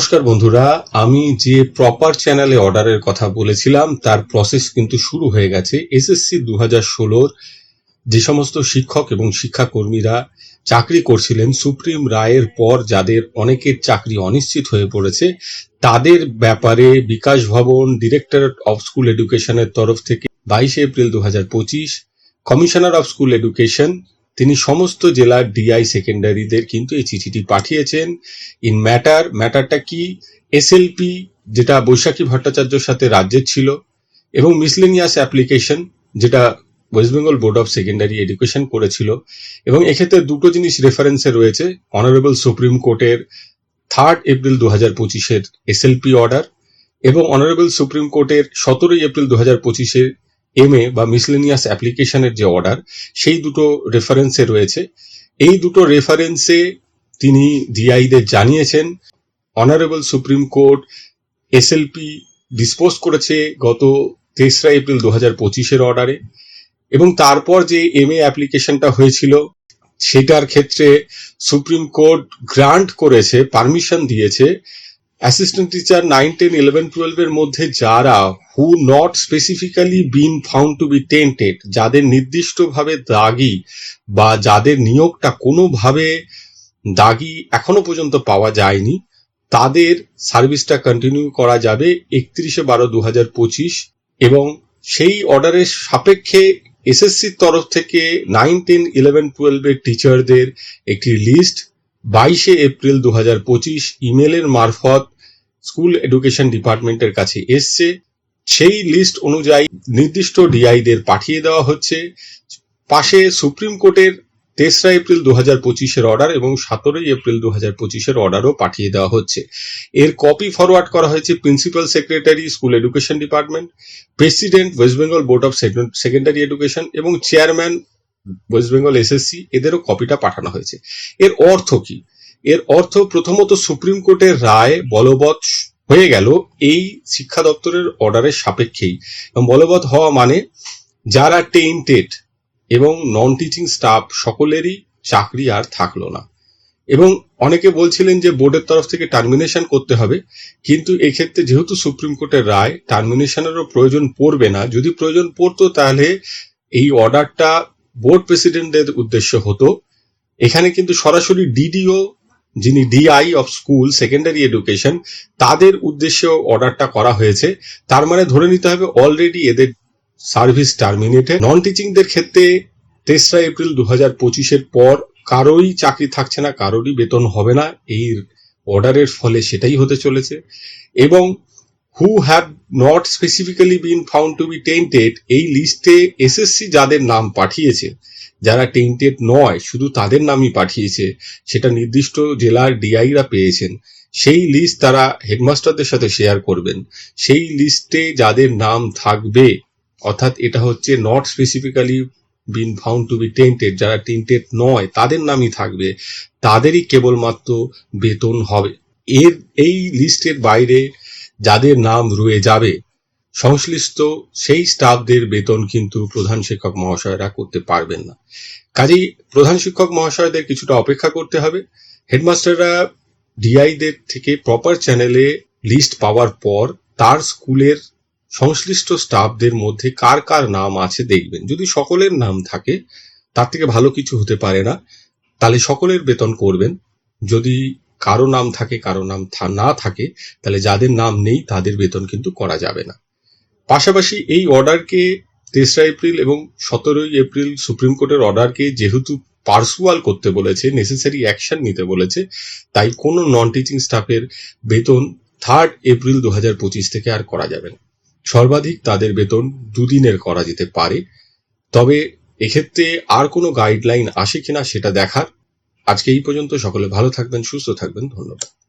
নমস্কার বন্ধুরা, আমি যে প্রপার চ্যানেলে অর্ডারের কথা বলেছিলাম, তার প্রসেস কিন্তু শুরু হয়ে গেছে। এসএসসি দু হাজার ষোলোর যে সমস্ত শিক্ষক এবং শিক্ষাকর্মীরা চাকরি করছিলেন, সুপ্রিম রায়ের পর যাদের অনেকের চাকরি অনিশ্চিত হয়ে পড়েছে, তাদের ব্যাপারে বিকাশ ভবন ডিরেক্টরেট অফ স্কুল এডুকেশনের তরফ থেকে বাইশে এপ্রিল দু হাজার পঁচিশ কমিশনার অফ স্কুল এডুকেশন তিনি সমস্ত জেলার ডিআই সেকেন্ডারিদের কিন্তু এই চিঠিটি পাঠিয়েছেন। ইন ম্যাটার ম্যাটারটা কি? এসএলপি যেটা বৈশাখী ভট্টাচার্যর সাথে রাজ্যের ছিল, এবং মিসলেনিয়াস অ্যাপ্লিকেশন যেটা West Bengal board of secondary education করেছিল, এবং এক্ষেত্রে দুটো জিনিস রেফারেন্সে রয়েছে অনারেবল সুপ্রিম কোর্টের থার্ড এপ্রিল দু হাজার পঁচিশের এসএলপি অর্ডার এবং অনারেবল সুপ্রিম কোর্টের সতেরোই এপ্রিল দু হাজার পঁচিশের এম এ বা মিসলেনিয়াস অ্যাপ্লিকেশনের যে অর্ডার সেই দুটো রেফারেন্সে রয়েছে। এই দুটো রেফারেন্সে তিনি ডিআইদের জানিয়েছেন honourable supreme court SLP dispose করেছে গত তেসরা এপ্রিল দু হাজার পঁচিশের অর্ডারে এবং তারপর যে এম এ অ্যাপ্লিকেশনটা হয়েছিল, সেটার ক্ষেত্রে সুপ্রিম কোর্ট গ্রান্ট করেছে পারমিশন দিয়েছে assistant teacher nine ten eleven টুয়েলভের মধ্যে যারা who not specifically been found to be tainted যাদের নির্দিষ্টভাবে দাগি বা যাদের নিয়োগটা কোনোভাবে দাগি এখনও পর্যন্ত পাওয়া যায়নি, তাদের সার্ভিসটা কন্টিনিউ করা যাবে একত্রিশে বারো দু হাজার পঁচিশ এবং সেই অর্ডারের সাপেক্ষে এসএসসির তরফ থেকে নাইন টেন ইলেভেন টুয়েলভের টিচারদের একটি লিস্ট বাইশে এপ্রিল দু হাজার পঁচিশ ইমেলের মারফত স্কুল এডুকেশন ডিপার্টমেন্টের কাছে এসছে। সেই লিস্ট অনুযায়ী নির্দিষ্ট ডিআইদের পাঠিয়ে দেওয়া হচ্ছে। পাশে সুপ্রিম কোর্টের তেসরা এপ্রিল দু হাজার পঁচিশের অর্ডার এবং সতেরোই এপ্রিল দু হাজার পঁচিশের অর্ডারও পাঠিয়ে দেওয়া হচ্ছে। এর কপি ফরওয়ার্ড করা হয়েছে principal secretary, school education department, president, West Bengal board of secondary education এবং চেয়ারম্যান, ওয়েস্ট বেঙ্গল এসএসসি, এদেরও কপিটা পাঠানো হয়েছে। এর অর্থ কি? এর অর্থ প্রথমত সুপ্রিম কোর্টের রায় বলবৎ হয়ে গেল এই শিক্ষা দপ্তরের অর্ডারের সাপেক্ষেই। এবং বলবৎ হওয়া মানে যারা টেন্টেড এবং নন টিচিং স্টাফ সকলেরই চাকরি আর থাকল না। এবং অনেকে বলছিলেন যে বোর্ডের তরফ থেকে টার্মিনেশন করতে হবে, কিন্তু এক্ষেত্রে যেহেতু সুপ্রিম কোর্টের রায় টার্মিনেশনেরও প্রয়োজন পড়বে না। যদি প্রয়োজন পড়তো তাহলে এই অর্ডারটা বোর্ড প্রেসিডেন্টদের উদ্দেশ্য হতো। এখানে কিন্তু সরাসরি ডিডিও যিনি DI of school secondary education তাদের উদ্দেশ্যে অর্ডারটা করা হয়েছে। তার মানে ধরে নিতে হবে অলরেডি এদের সার্ভিস টার্মিনেটেড নন টিচিংদের ক্ষেত্রে তেসরা এপ্রিল দু হাজার পঁচিশের পর কারোই চাকরি থাকছে না, কারোরই বেতন হবে না। এই অর্ডারের ফলে সেটাই হতে চলেছে। এবং who have not specifically been found to be tainted এই লিস্টে এসএসসি যাদের নাম পাঠিয়েছে যারা টেন্টেড নয়, শুধু তাদের নামই পাঠিয়েছে, সেটা নির্দিষ্ট জেলার ডিআইরা পেয়েছেন। সেই লিস্ট তারা হেডমাস্টারদের সাথে শেয়ার করবেন। সেই লিস্টে যাদের নাম থাকবে, অর্থাৎ এটা হচ্ছে not specifically been found to be tainted যারা টেন্টেড নয়, তাদের নামই থাকবে। তাদেরই কেবলমাত্র বেতন হবে। এর, এই লিস্টের বাইরে যাদের নাম রয়ে যাবে সংশ্লিষ্ট সেই স্টাফদের বেতন কিন্তু প্রধান শিক্ষক মহাশয়রা করতে পারবেন না। কাজেই প্রধান শিক্ষক মহাশয়দের কিছুটা অপেক্ষা করতে হবে। হেডমাস্টাররা ডিআইদের থেকে প্রপার চ্যানেলে লিস্ট পাওয়ার পর তার স্কুলের সংশ্লিষ্ট স্টাফদের মধ্যে কার কার নাম আছে দেখবেন। যদি সকলের নাম থাকে, তার থেকে ভালো কিছু হতে পারে না, তাহলে সকলের বেতন করবেন। যদি কারও নাম থাকে, কারও নাম না থাকে, তাহলে যাদের নাম নেই, তাদের বেতন কিন্তু করা যাবে না। পাশাপাশি এই অর্ডারকে তেসরা এপ্রিল এবং সতেরোই এপ্রিল সুপ্রিম কোর্টের অর্ডারকে যেহেতু পার্সুয়াল করতে বলেছে নেসেসারি অ্যাকশন নিতে বলেছে, তাই কোনো নন টিচিং স্টাফের বেতন থার্ড এপ্রিল দু থেকে আর করা যাবে না। সর্বাধিক তাদের বেতন দুদিনের করা যেতে পারে। তবে এক্ষেত্রে আর কোনো গাইডলাইন আসে কিনা সেটা দেখার। আজকে এই পর্যন্ত। সকলে ভালো থাকবেন, সুস্থ থাকবেন। ধন্যবাদ।